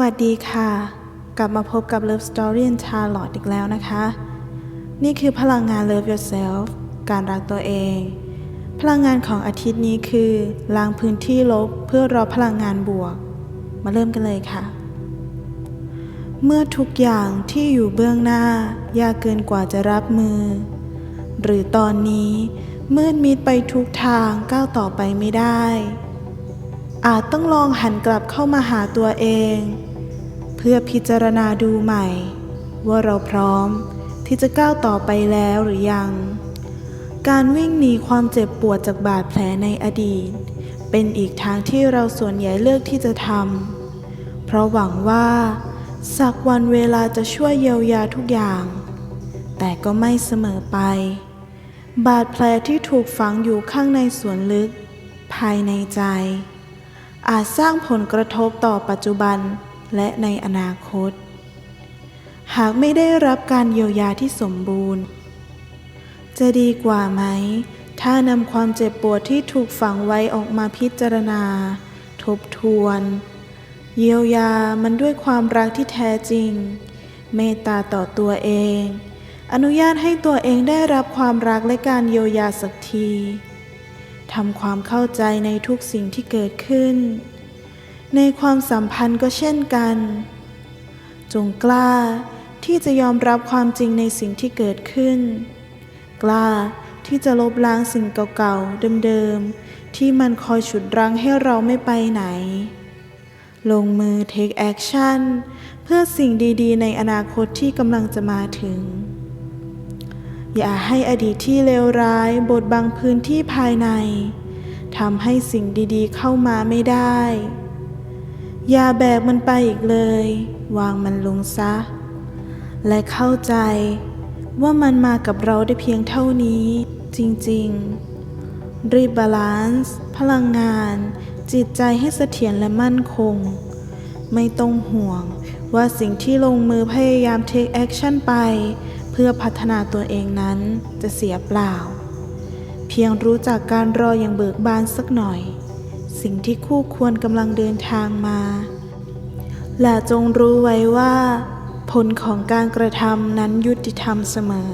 วัสดีค่ะ กลับมาพบกับ Love Story and Charlotte อีกแล้วนะคะ นี่คือพลังงาน Love Yourself การรักตัวเอง พลังงานของอาทิตย์นี้คือล้างพื้นที่ลบเพื่อรอพลังงานบวก มาเริ่มกันเลยค่ะ เมื่อทุกอย่างที่อยู่เบื้องหน้ายากเกินกว่าจะรับมือ หรือตอนนี้มืดมิดไปทุกทางก้าวต่อไปไม่ได้ อาจต้องลองหันกลับเข้ามาหาตัวเอง เพื่อพิจารณาดูใหม่ ว่าเราพร้อมที่จะก้าวต่อไปแล้วหรือยัง การวิ่งหนีความเจ็บปวดจากบาดแผลในอดีต เป็นอีกทางที่เราส่วนใหญ่เลือกที่จะทำเพราะหวังว่าสักวันเวลาจะช่วยเยียวยาทุกอย่าง แต่ก็ไม่เสมอไป บาดแผลที่ถูกฝังอยู่ข้างในส่วนลึก ภายในใจ อาจสร้างผลกระทบต่อปัจจุบันและในอนาคต หากไม่ได้รับการเยียวยาที่สมบูรณ์ จะดีกว่าไหม ถ้านำความเจ็บปวดที่ถูกฝังไว้ออกมาพิจารณา ทบทวน เยียวยามันด้วยความรักที่แท้จริง เมตตาต่อตัวเอง อนุญาตให้ตัวเองได้รับความรักและการเยียวยาสักที ทำความเข้าใจในทุกสิ่งที่เกิดขึ้น ในความสัมพันธ์ก็เช่นกัน จงกล้าที่จะยอมรับความจริงในสิ่งที่เกิดขึ้น กล้าที่จะลบล้างสิ่งเก่าๆ เดิมๆ ที่มันคอยฉุดรั้งให้เราไม่ไปไหน ลงมือ take action เพื่อสิ่งดีๆ ในอนาคตที่กำลังจะมาถึง อย่าให้อดีตที่เลวร้ายบดบังพื้นที่ภายในทำให้สิ่งดีๆเข้ามาไม่ได้ อย่าแบกมันไปอีกเลย วางมันลงซะ และเข้าใจว่ามันมากับเราได้เพียงเท่านี้ จริงๆ รีบบาลานซ์พลังงาน จิตใจให้เสถียรและมั่นคง ไม่ต้องห่วงว่าสิ่งที่ลงมือพยายาม take action ไป เพื่อพัฒนาตัวเองนั้นจะเสียเปล่า เพียงรู้จักการรออย่างเบิกบานสักหน่อย สิ่งที่คู่ควรกำลังเดินทางมา และจงรู้ไว้ว่า ผลของการกระทำนั้นยุติธรรมเสมอ